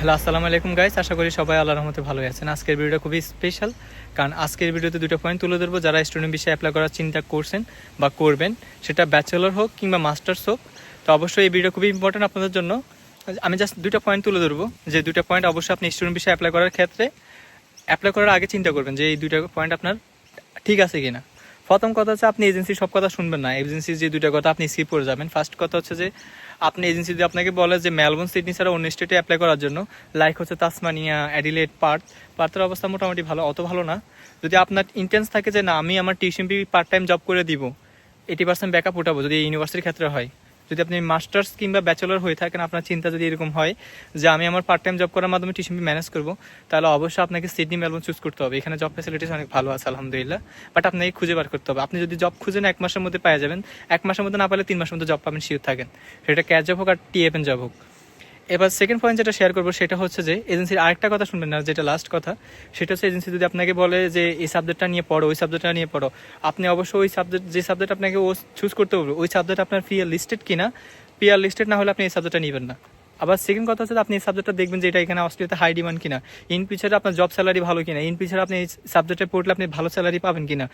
Hello, আসসালামু আলাইকুম guys আশা করি সবাই আল্লাহর রহমতে ভালোই আছেন। আজকের ভিডিওটা খুবই স্পেশাল কারণ আজকের ভিডিওতে দুটো পয়েন্ট তুলে ধরবো। যারা স্টুডেন্ট বিষয়ে অ্যাপ্লাই করার চিন্তা করছেন বা করবেন, সেটা ব্যাচেলর হোক কিংবা মাস্টার্স হোক, তো অবশ্যই এই ভিডিও খুবই ইম্পর্টেন্ট আপনাদের জন্য। আমি জাস্ট দুটো পয়েন্ট তুলে ধরবো। যে দুটো পয়েন্ট অবশ্যই আপনি স্টুডেন্ট বিষয়ে অ্যাপ্লাই করার ক্ষেত্রে অ্যাপ্লাই করার আগে চিন্তা করবেন যে এই দুইটা পয়েন্ট আপনার ঠিক আছে কিনা। প্রথম কথা হচ্ছে আপনি এজেন্সির সব কথা শুনবেন না। এজেন্সির যে দুইটা কথা আপনি স্কিপ করে যাবেন। ফার্স্ট কথা হচ্ছে যে, আপনি এজেন্সি যদি আপনাকে বলে যে মেলবোর্ন সিডনি ছাড়া অন্য স্টেটে অ্যাপ্লাই করার জন্য লাইক হচ্ছে তাসমানিয়া অ্যাডিলেট পার্ট পার্থের অবস্থা মোটামুটি ভালো, অত ভালো না। যদি আপনার ইন্টেন্স থাকে যে, না, আমি আমার টিউশন পি পার্ট টাইম জব করে দিব এইটি পার্সেন্ট ব্যাকআপ উঠাবো, যদি ইউনিভার্সিটির ক্ষেত্রে হয়। যদি আপনি মাস্টার্স কিংবা ব্যাচেলর হয়ে থাকেন, আপনার চিন্তা যদি এরকম হয় যে আমি আমার পার্ট টাইম জব করার মাধ্যমে টিউশন ম্যানেজ করব, তাহলে অবশ্যই আপনাকে সিডনি মেলবোর্ন চুজ করতে হবে। এখানে জব ফ্যাসিলিটিস অনেক ভালো আছে, আলহামদুলিল্লাহ। বাট আপনাকে খুঁজে বার করতে হবে। আপনি যদি জব খুঁজেন, এক মাসের মধ্যে পেয়ে যাবেন। এক মাসের মধ্যে না পেলে তিন মাসের মধ্যে জব পাবেন শিওর থাকেন। সেটা ক্যাশ জব হোক আর টিএফএন জব হোক। এবার সেকেন্ড পয়েন্ট যেটা শেয়ার করব সেটা হচ্ছে যে এজেন্সির আরেকটা কথা শুনবেন না, যেটা লাস্ট কথা, সেটা হচ্ছে এজেন্সি যদি আপনাকে বলে যে এই সাবজেক্টটা নিয়ে পড়ো, ওই সাবজেক্টটা নিয়ে পড়ো, আপনি অবশ্যই ওই সাবজেক্ট যে সাবজেক্ট আপনাকে ও চুজ করতে হবে ওই সাবজেক্ট আপনার পিয়ার লিস্টেড কিনা পিয়ার লিস্টেড না হলে আপনি এই সাবজেক্টটা নেবেন না। আবার সেকেন্ড কথা হচ্ছে আপনি এই সাবজেক্টটা দেখবেন যে এটা এখানে অস্ট্রেলিয়াতে হাই ডিমান্ড কিনা ইন ফিউচারে আপনার জব স্যালারি ভালো কিনা ইন ফিউচারে আপনি এই সাবজেক্টে পড়লে আপনি ভালো স্যালারি পাবেন কিনা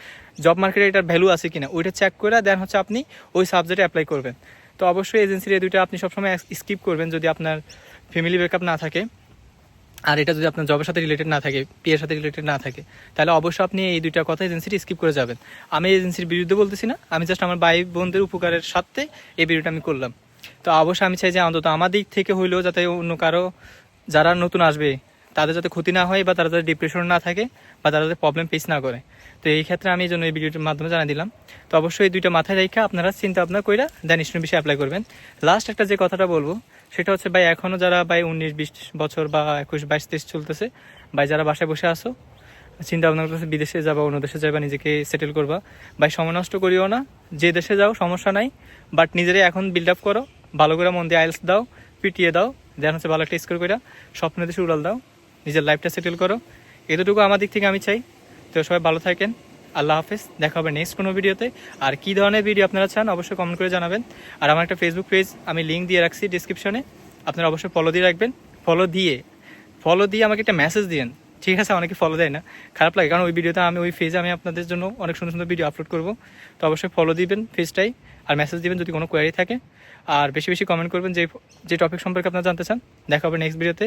জব মার্কেটে এটার ভ্যালু আছে কিনা, ওইটা চেক করে দেন হচ্ছে আপনি ওই সাবজেক্টে অ্যাপ্লাই করবেন। তো অবশ্যই এজেন্সির এই দুইটা আপনি সবসময় স্কিপ করবেন যদি আপনার ফ্যামিলি ব্রেকআপ না থাকে। আর এটা যদি আপনার জবের সাথে রিলেটেড না থাকে পিয়ের সাথে রিলেটেড না থাকে, তাহলে অবশ্যই আপনি এই দুইটা কথা এজেন্সিটি স্কিপ করে যাবেন। আমি এজেন্সির বিরুদ্ধে বলতেছি না, আমি জাস্ট আমার ভাই বোনদের উপকারের সাথে এই ভিডিওটা আমি করলাম। তো অবশ্যই আমি চাই যে অন্তত আমার দিক থেকে হইলেও যাতে অন্য কারও, যারা নতুন আসবে তাদের যাতে ক্ষতি না হয় বা তারা যাতে ডিপ্রেশন না থাকে বা তারা যাতে প্রবলেম ফেস না করে। তো এই ক্ষেত্রে আমি এই জন্য এই ভিডিওটির মাধ্যমে জানিয়ে দিলাম। তো অবশ্যই এই দুইটা মাথায় রেখে আপনারা চিন্তা ভাবনা করে দেন স্টুডেন্ট বিষয়ে অ্যাপ্লাই করবেন। লাস্ট একটা যে কথাটা বলব, সেটা হচ্ছে ভাই এখনও যারা ভাই উনিশ, বিশ বছর বা একুশ, বাইশ, তেইশ চলতেছে, ভাই যারা বাসায় বসে আসো চিন্তা ভাবনা করতেছে বিদেশে যাবা, অন্য দেশে যাবা, নিজেকে সেটেল করবা। ভাই, সময় নষ্ট করিও না, যে দেশে যাও, সমস্যা নাই বাট নিজেরাই এখন বিল্ড আপ করো, ভালো করে মন দিয়ে আইলস দাও, পিটিয়ে দাও দেন হচ্ছে ভালো একটা স্কোর করে স্বপ্নের দেশে উড়াল দাও। নিজের লাইফটা সেটেল করো। এতটুকু আমার দিক থেকে আমি চাই। তো সবাই ভালো থাকেন। আল্লাহ হাফেজ। দেখা হবে নেক্সট কোনো ভিডিওতে আর কী ধরনের ভিডিও আপনারা চান অবশ্যই কমেন্ট করে জানাবেন। আর আমার একটা ফেসবুক পেজ আমি লিঙ্ক দিয়ে রাখছি ডিসক্রিপশনে আপনারা অবশ্যই ফলো দিয়ে রাখবেন। ফলো দিয়ে। ফলো দিয়ে আমাকে একটা মেসেজ দিন ঠিক আছে, অনেকে ফলো দেয় না। খারাপ লাগে, কারণ ওই ভিডিওতে আমি, ওই ফেজে আমি আপনাদের জন্য অনেক সুন্দর সুন্দর ভিডিও আপলোড করব। তো অবশ্যই ফলো দিবেন ফেজটাই আর মেসেজ দিবেন যদি কোনো কোয়ারি থাকে। আর বেশি বেশি কমেন্ট করবেন যে যে টপিক সম্পর্কে আপনারা জানতে চান। দেখা হবে নেক্সট ভিডিওতে